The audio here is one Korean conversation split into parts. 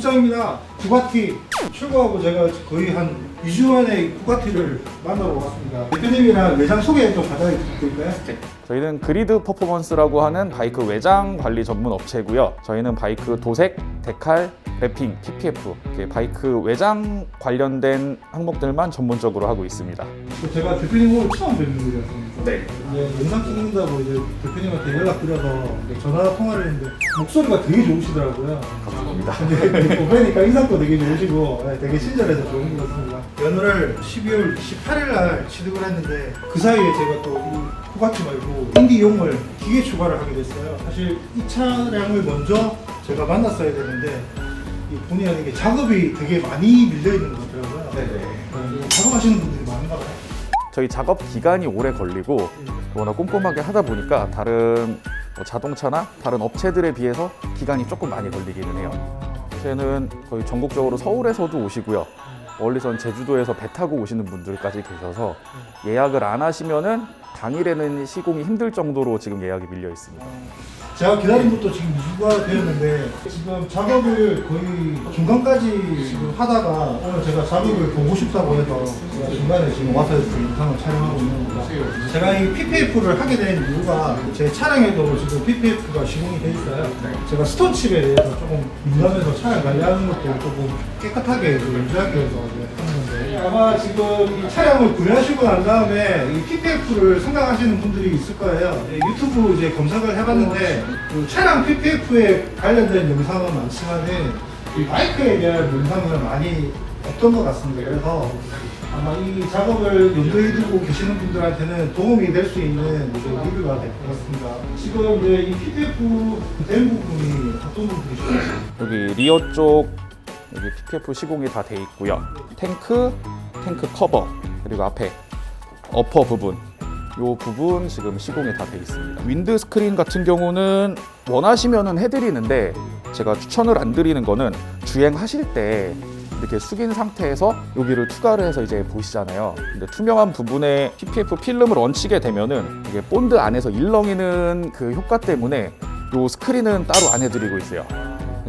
국장입니다. 부가티 출고하고 제가 거의 한 2주 만에 부가티를 만나러 왔습니다 대표님이랑 매장 소개 좀 간단히 부탁드릴까요? 저희는 그리드 퍼포먼스라고 하는 바이크 외장 관리 전문 업체고요. 저희는 바이크 도색, 데칼, 랩핑, 이렇게 바이크 외장 관련된 항목들만 전문적으로 하고 있습니다. 그 제가 대표님 오늘 처음 뵙는 거였습니다 네. 이제 영상 찍는다고 이제 대표님한테 연락드려서 이제 전화 통화를 했는데 목소리가 되게 좋으시더라고요 감사합니다. 근데 보니까 인상도 되게 좋으시고 네, 되게 친절해서 좋은 것 같습니다. 연어를 12월 18일 날 취득을 했는데 그 사이에 제가 또 이 코가티 말고 인디용을 기계 추가를 하게 됐어요. 사실 이 차량을 먼저 제가 만났어야 되는데 이 본의 아니게 작업이 되게 많이 밀려 있는 것 같더라고요. 네네. 네, 작업하시는 분들이 많은가 봐요. 저희 작업 기간이 오래 걸리고 워낙 꼼꼼하게 하다 보니까 다른 뭐 자동차나 다른 업체들에 비해서 기간이 조금 많이 걸리기는 해요. 저는 거의 전국적으로 서울에서도 오시고요. 멀리선 제주도에서 배 타고 오시는 분들까지 계셔서 예약을 안 하시면은 당일에는 시공이 힘들 정도로 지금 예약이 밀려 있습니다. 제가 기다린 것도 지금 2주가 되었는데 지금 작업을 거의 중간까지 지금 하다가 오늘 제가 작업을 보고 싶다고 해서 제가 중간에 지금 와서 영상을 촬영하고 있는 겁니다. 제가 이 PPF를 하게 된 이유가 제 차량에도 지금 PPF가 시공이 돼 있어요. 제가 스톤칩에 대해서 조금 민감해서 차량 관리하는 것도 조금 깨끗하게 좀 유지하기 위해서 이제 아마 지금 이 차량을 구매하시고 난 다음에 이 PPF를 생각하시는 분들이 있을 거예요. 네, 유튜브 이제 검색을 해봤는데 그 차량 PPF에 관련된 영상은 많지만은 이 바이크에 대한 영상은 많이 없던 것 같습니다. 그래서 아마 이 작업을 염두에 두고 계시는 분들한테는 도움이 될 수 있는 이제 리뷰가 될 것 같습니다. 지금 이제 이 PPF 된 부분이 어떤 부분이실까요? 여기 리어 쪽 여기 PPF 시공이 다 돼 있고요. 탱크, 탱크 커버 그리고 앞에 어퍼 부분 요 부분 지금 시공이 다 돼 있습니다. 윈드 스크린 같은 경우는 원하시면은 해드리는데 제가 추천을 안 드리는 거는 주행하실 때 이렇게 숙인 상태에서 여기를 투과를 해서 이제 보시잖아요. 근데 투명한 부분에 PPF 필름을 얹히게 되면은 이게 본드 안에서 일렁이는 그 효과 때문에 요 스크린은 따로 안 해드리고 있어요.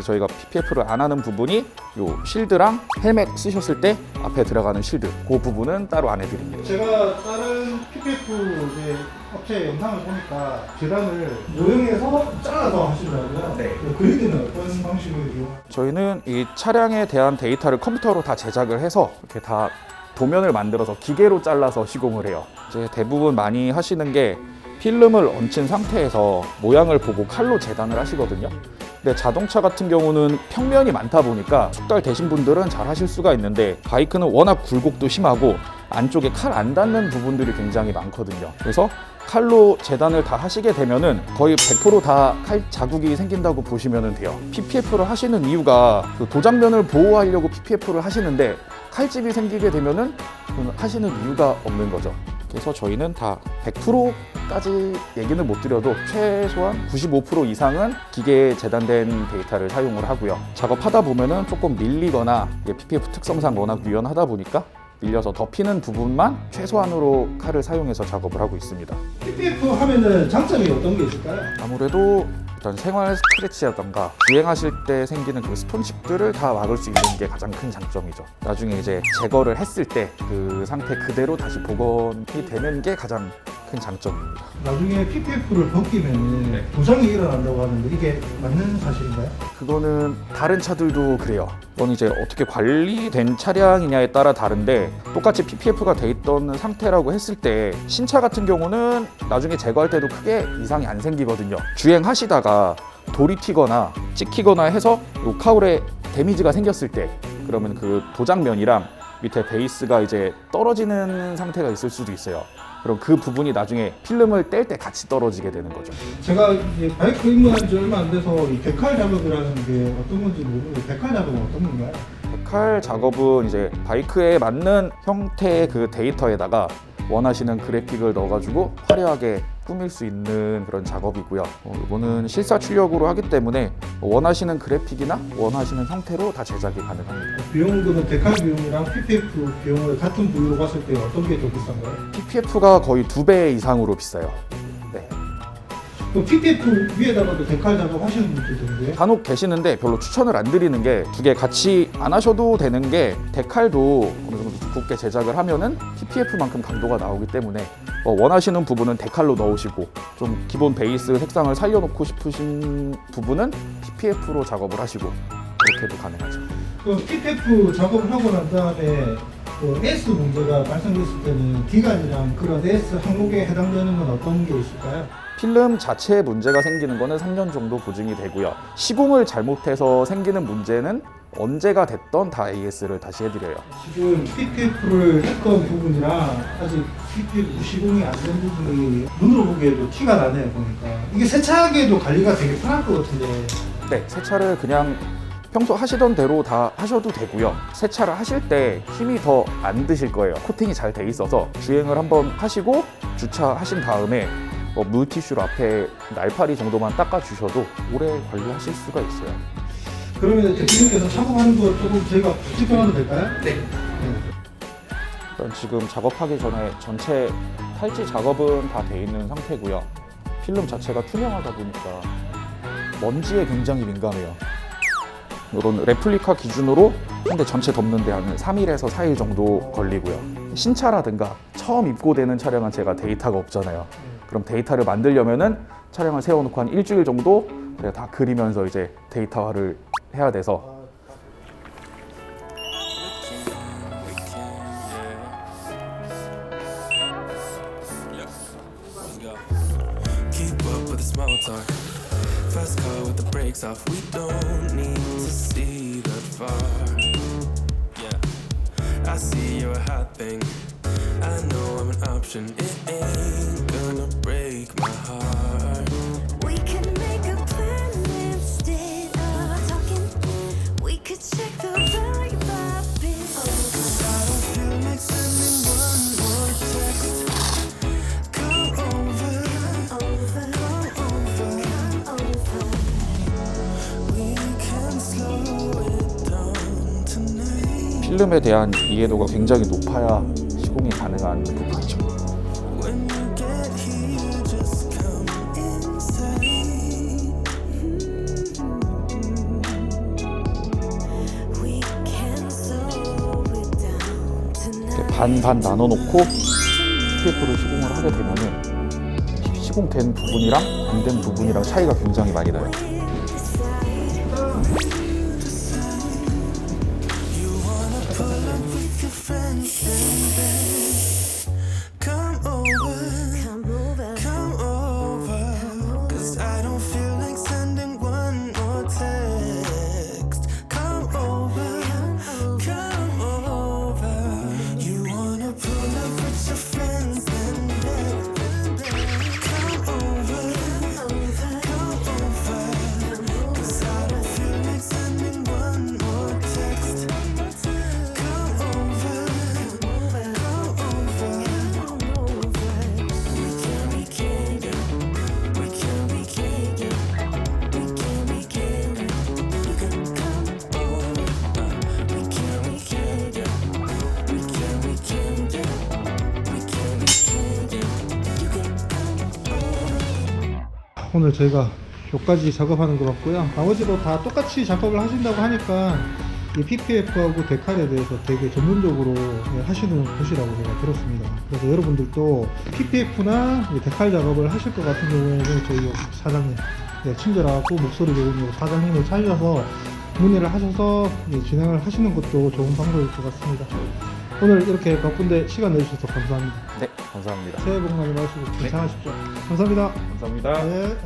그래서 저희가 PPF를 안 하는 부분이 요 실드랑 헬멧 쓰셨을 때 앞에 들어가는 실드 그 부분은 따로 안 해드립니다. 제가 다른 PPF 이제 업체 영상을 보니까 재단을 모형에서 잘라서 하시더라고요. 네. 그리드는 어떤 방식으로 이용? 저희는 이 차량에 대한 데이터를 컴퓨터로 다 제작을 해서 이렇게 다 도면을 만들어서 기계로 잘라서 시공을 해요. 이제 대부분 많이 하시는 게 필름을 얹힌 상태에서 모양을 보고 칼로 재단을 하시거든요. 근데 자동차 같은 경우는 평면이 많다 보니까 숙달 되신 분들은 잘 하실 수가 있는데 바이크는 워낙 굴곡도 심하고 안쪽에 칼 안 닿는 부분들이 굉장히 많거든요. 그래서 칼로 재단을 다 하시게 되면은 거의 100%다 칼 자국이 생긴다고 보시면 돼요. PPF를 하시는 이유가 그 도장면을 보호하려고 PPF를 하시는데 칼집이 생기게 되면은 하시는 이유가 없는 거죠. 그래서 저희는 다 100%까지 얘기는 못 드려도 최소한 95% 이상은 기계에 재단된 데이터를 사용을 하고요. 작업하다 보면은 조금 밀리거나 PPF 특성상 워낙 유연하다 보니까 밀려서 덮이는 부분만 최소한으로 칼을 사용해서 작업을 하고 있습니다. PPF 하면은 장점이 어떤 게 있을까요? 아무래도 일단 생활 스크래치라던가 주행하실 때 생기는 그 스톤칩들을 다 막을 수 있는 게 가장 큰 장점이죠. 나중에 이제 제거를 했을 때 그 상태 그대로 다시 복원이 되는 게 가장 큰 장점입니다. 나중에 PPF를 벗기면 도장이 일어난다고 하는데 이게 맞는 사실인가요? 그거는 다른 차들도 그래요. 그건 이제 어떻게 관리된 차량이냐에 따라 다른데 똑같이 PPF가 돼 있던 상태라고 했을 때 신차 같은 경우는 나중에 제거할 때도 크게 이상이 안 생기거든요. 주행하시다가 돌이 튀거나 찍히거나 해서 요 카울에 데미지가 생겼을 때 그러면 그 도장면이랑 밑에 베이스가 이제 떨어지는 상태가 있을 수도 있어요. 그럼 그 부분이 나중에 필름을 뗄 때 같이 떨어지게 되는 거죠. 제가 이제 바이크 입문한 지 얼마 안 돼서 이 데칼 작업이라는 게 어떤 건지 모르는데 데칼 작업은 어떤 건가요? 칼 작업은 이제 바이크에 맞는 형태의 그 데이터에다가 원하시는 그래픽을 넣어가지고 화려하게 꾸밀 수 있는 그런 작업이고요. 어, 이거는 실사 출력으로 하기 때문에 원하시는 그래픽이나 원하시는 형태로 다 제작이 가능합니다. 비용들은 데칼 비용이랑 PPF 비용을 같은 부위로 봤을 때 어떤 게 더 비싼가요? PPF가 거의 두 배 이상으로 비싸요. 네. 그럼 PPF 위에다가도 데칼 작업 하시는 분들도 있는데요? 간혹 계시는데 별로 추천을 안 드리는 게 두 개 같이 안 하셔도 되는 게 데칼도 어느 정도 두껍게 제작을 하면은 PPF만큼 강도가 나오기 때문에 어, 원하시는 부분은 데칼로 넣으시고 좀 기본 베이스 색상을 살려놓고 싶으신 부분은 PPF로 작업을 하시고 그렇게도 가능하죠. 그 PPF 작업을 하고 난 다음에 그 S 문제가 발생됐을 때는 기간이랑 그런 S 항목에 해당되는 건 어떤 게 있을까요? 필름 자체에 문제가 생기는 거는 3년 정도 보증이 되고요. 시공을 잘못해서 생기는 문제는 언제가 됐던 다 AS를 다시 해드려요. 지금 PPF를 했던 부분이랑 아직 PPF 시공이 안 된 부분이 눈으로 보기에도 티가 나네요 보니까 이게 세차하기에도 관리가 되게 편할 것 같은데 네, 세차를 그냥 평소 하시던 대로 다 하셔도 되고요. 세차를 하실 때 힘이 더 안 드실 거예요. 코팅이 잘 돼 있어서 주행을 한번 하시고 주차하신 다음에 뭐 물티슈로 앞에 날파리 정도만 닦아 주셔도 오래 관리하실 수가 있어요. 그러면 대표님께서 작업하는 거 조금 저희가 집중해도 될까요? 네. 일단 지금 작업하기 전에 전체 탈지 작업은 다 돼 있는 상태고요. 필름 자체가 투명하다 보니까 먼지에 굉장히 민감해요. 이런 레플리카 기준으로 근데 전체 덮는데 한 3일에서 4일 정도 걸리고요. 신차라든가 처음 입고되는 차량은 제가 데이터가 없잖아요. 그럼 데이터를 만들려면은 차량을 세워놓고 한 일주일 정도 제가 다 그리면서 이제 데이터화를 해야 돼서 I see you're a hot thing. I know I'm an option. It ain't gonna break my heart. We could make a plan instead of talking. We could check the value by bit. I don't feel like sending one more text. Come over, Over, come over. over. We can slow it down tonight. 필름에 대한 이해도가 굉장히 높아야 시공이 가능한 tonight. 반반 나눠 놓고 PPF로 시공을 하게 되면은 시공된 부분이랑 안 된 부분이랑 차이가 굉장히 많이 나요. 오늘 저희가 요까지 작업하는 것 같고요. 나머지도 다 똑같이 작업을 하신다고 하니까 이 PPF하고 데칼에 대해서 되게 전문적으로 예, 하시는 곳이라고 제가 들었습니다. 그래서 여러분들도 PPF나 데칼 작업을 하실 것 같은 경우에는 저희 사장님 예, 친절하고 목소리 좋은 요 사장님을 찾으셔서 문의를 하셔서 예, 진행을 하시는 것도 좋은 방법일 것 같습니다. 오늘 이렇게 바쁜데 시간 내주셔서 감사합니다. 네, 감사합니다. 새해 복 많이 받으시고 건강하십시오. 감사합니다 감사합니다. 네.